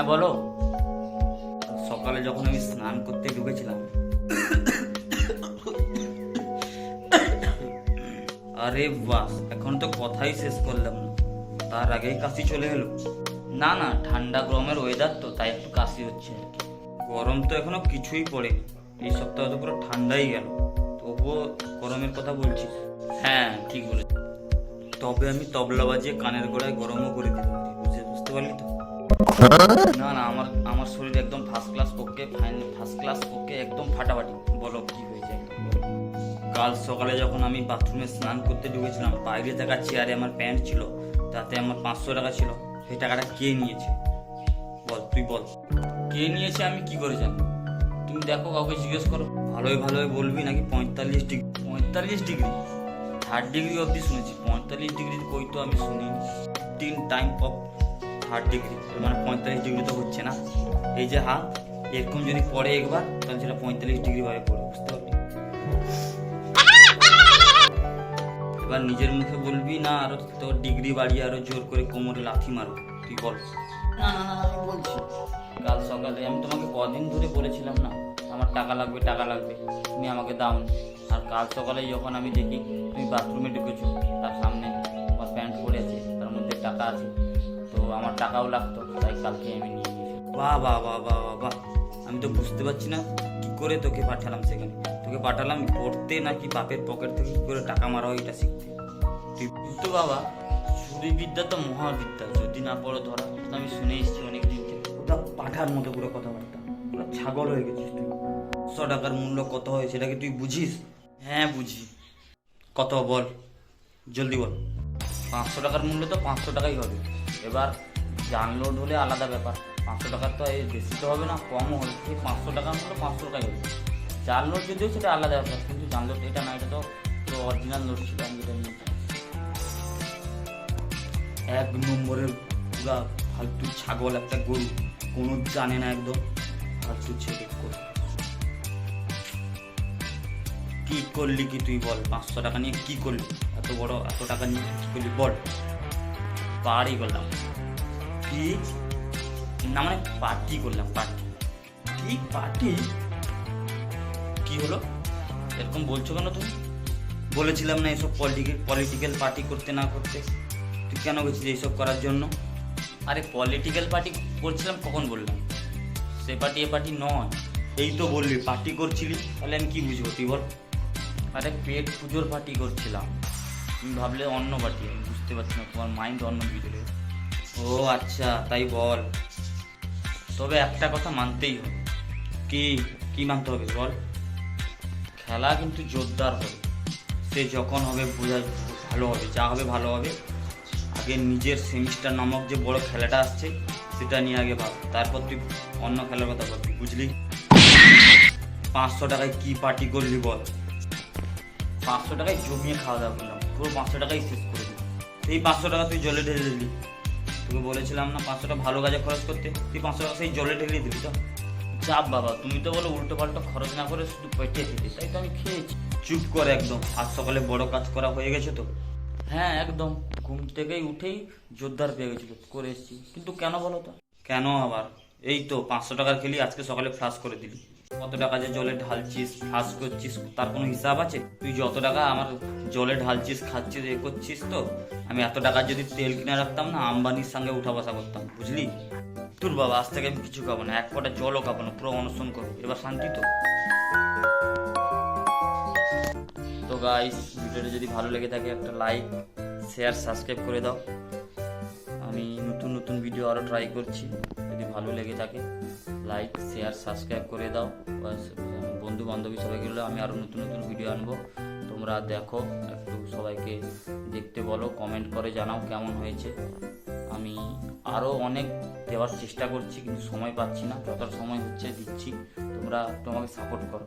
হ্যাঁ বলো। সকালে যখন আমি স্নান করতে ঢুকেছিলাম, আরে বাস এখন তো কথাই শেষ করলাম না। তার আগেই কাশি চলে এলো না না, ঠান্ডা গরমের ওয়েদার তো, তাই একটু কাশি হচ্ছে গরম তো এখনও কিছুই পড়েনি এই সপ্তাহ তো পুরো ঠান্ডাই গেল। তবুও গরমের কথা বলছিস? হ্যাঁ ঠিক বলেছিস। তবে আমি তবলা বাজিয়ে কানের গোড়ায় গরমও করে পারি বুঝতে পারলি তো? না না, আমার আমার শরীর একদম ফার্স্ট ক্লাস পক্ষে ফাইন ফার্স্ট ক্লাস পক্ষে একদম ফাটাফাটি। বলো কি হয়েছে কাল সকালে যখন আমি বাথরুমে স্নান করতে ঢুকেছিলাম, বাইরে থাকা চেয়ারে আমার প্যান্ট ছিল, তাতে আমার পাঁচশো টাকা ছিল। সেই টাকাটা কে নিয়েছে? বল, তুই বল। কে নিয়েছে আমি কি করে জানি তুমি দেখো, কাউকে জিজ্ঞেস করো। ভালোই ভালোই বলবি নাকি পঁয়তাল্লিশ ডিগ্রি? পঁয়তাল্লিশ ডিগ্রি? থার্ড ডিগ্রি অবধি শুনেছি। পঁয়তাল্লিশ ডিগ্রি কই তো আমি শুনিনি। তিন টাইম অফ থার্ড ডিগ্রি মানে পঁয়তাল্লিশ ডিগ্রি তো হচ্ছে না। এই যে হাত এরকম যদি পড়ে একবার তাহলে সেটা পঁয়তাল্লিশ ডিগ্রি ভাবে পড়ে বুঝতে পারলি? এবার নিজের মুখে বলবি না আরও তোর ডিগ্রি বাড়িয়ে আরও জোর করে কোমরে লাথি মারো তুই বল। না না না আমি বলছি। কাল সকালে আমি তোমাকে কদিন ধরে বলেছিলাম না আমার টাকা লাগবে টাকা লাগবে তুমি আমাকে দাও। আর কাল সকালে যখন আমি দেখি তুমি বাথরুমে ঢুকেছো তার সামনে তোমার প্যান্ট পরে আছে তার মধ্যে টাকা আছে আমার টাকাও লাগতো, তাই কালকে আমি নিয়ে নিয়েছি। বাহ বাহ বাহ বাহ বাহ বাহ আমি তো বুঝতে পারছি না কি করে তোকে পাঠালাম সেখানে। তোকে পাঠালাম পড়তে নাকি বাপের পকেট থেকে কি করে টাকা মারা হয় এটা শিখতে? তুই কিন্তু বাবা চুরি বিদ্যা তো মহাবিদ্যা। যদি না পড়ো, ধরা তো আমি শুনে এসেছি অনেক দিন থেকে। ওটা পাঠার মতো পুরো কথাবার্তা। পুরো ছাগল হয়ে গেছিস তুই। পাঁচশো টাকার মূল্য কত হয় সেটাকে তুই বুঝিস? হ্যাঁ বুঝি। কত বল? জলদি বল। পাঁচশো টাকার মূল্য তো পাঁচশো টাকাই হবে। এবার জানলোড হলে আলাদা ব্যাপার। পাঁচশো টাকার তো এই বেশি তো হবে না কমও হবে। সেই পাঁচশো টাকার মূল্য পাঁচশো টাকাই হবে। নোট যদিও সেটা আলাদা ব্যাপার, কিন্তু নোট এটা না, এটা তো অরিজিনাল নোট ছিল, আমি যেটা এক নম্বরের পুরা ফালতু ছাগল, একটা গরু, কোনো জানে না একদম। ফালতু ছেলে করে কি করলি কি তুই বল? পাঁচশো টাকা নিয়ে কি করলি? এত বড়, এত টাকা নিয়ে কি করলি? বল। পারি করলাম। কি? না মানে পার্টি করলাম, পার্টি। কি পার্টি? কি হলো? এরকম বলছো কেন তুমি? বলেছিলাম না এসব পলিটিক্যাল পলিটিক্যাল পার্টি করতে না করতে। তুই কেন গেছিস এইসব করার জন্য? আরে পলিটিক্যাল পার্টি করছিলাম, কখন বললাম? সে পার্টি এ পার্টি নয়। এই তো বললি পার্টি করছিলি, তাহলে আমি কী বুঝব তুই বল? আরে পেট পুজোর পার্টি করছিলাম। তুমি ভাবলে অন্য পার্টি বুঝতে পারছি না, তোমার মাইন্ড অন্য চলে ও আচ্ছা তাই বল। তবে একটা কথা মানতেই হবে। কি কি মানতে হবে বল? খেলা কিন্তু জোরদার হবে। সে যখন হবে, বোঝা ভালো হবে, যা হবে ভালো হবে। আগে নিজের সেমিস্টার নামক যে বড় খেলাটা আসছে, সেটা নিয়ে আগে ভাব। তারপর তুই অন্য খেলার কথা ভাববি, বুঝলি? পাঁচশো টাকায় কি পার্টি করলি বল? পাঁচশো টাকায় জমিয়ে খাওয়া দাওয়া করলাম। পুরো পাঁচশো টাকাই শেষ করে সেই পাঁচশো টাকা তুই জলে ঢেলে দিলি। তোকে বলেছিলাম না পাঁচশো টাকা ভালো কাজে খরচ করতে। তুই পাঁচশো টাকা সেই জলে ঢেলে দিলি তো। চাপ বাবা, তুমি তো বলো উল্টো পাল্টা খরচ না করে শুধু পেটে খেতে। তাই তো আমি খেয়েছি। চুপ করে একদম, আজ সকালে বড় কাজ করা হয়ে গেছে তো। হ্যাঁ একদম। ঘুম থেকেই উঠেই জোরদার পেয়ে গেছিল করে এসেছি। কিন্তু কেন বলো তো? কেন আবার? এই তো, পাঁচশো টাকার খেলি আজকে সকালে ফ্লাশ করে দিলি। কত টাকা যে জলে ঢালছিস ফ্লাশ করছিস, তার কোনো হিসাব আছে? তুই যত টাকা আমার জলে ঢালছিস, খাচ্ছিস, এ করছিস তো, আমি এত টাকা যদি তেল কিনে রাখতাম না, আম্বানির সঙ্গে উঠা বসা করতাম, বুঝলি? তোর বাবা, আজ থেকে আমি কিছু খাব না, এক কটা জলও খাব না, পুরো অনশন করব এবার শান্তি তো। তো গাইস ভিডিওটা যদি ভালো লেগে থাকে, একটা লাইক শেয়ার সাবস্ক্রাইব করে দাও। আমি নতুন নতুন ভিডিও আরও ট্রাই করছি। যদি ভালো লেগে থাকে লাইক শেয়ার সাবস্ক্রাইব করে দাও। বন্ধু বান্ধবী গেলে আমি আরও নতুন নতুন ভিডিও আনব। তোমরা দেখো, একটু সবাইকে দেখতে বলো কমেন্ট করে জানাও কেমন হয়েছে। আমি আরও অনেক দেওয়ার চেষ্টা করছি, কিন্তু সময় পাচ্ছি না। যত সময় হচ্ছে দিচ্ছি, তোমরা তোমাকে সাপোর্ট করো।